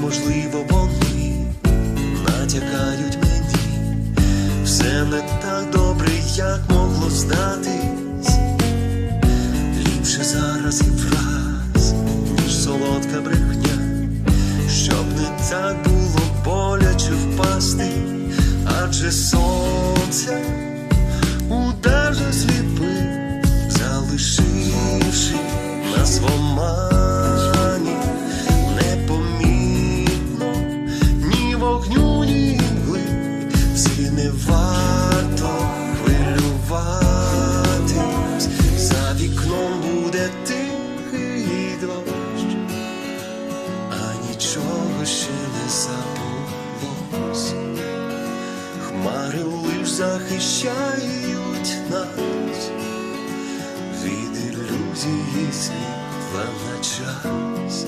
можливо, вони натякають мені, все не так добре, як могло здатись. Ліпше зараз і враз, ніж солодка брехня, щоб не так було боляче впасти, адже сонце удаже сліпив, залишивши нас в нічого ще не забулось. Хмари лиш захищають нас від ілюзії світла на час.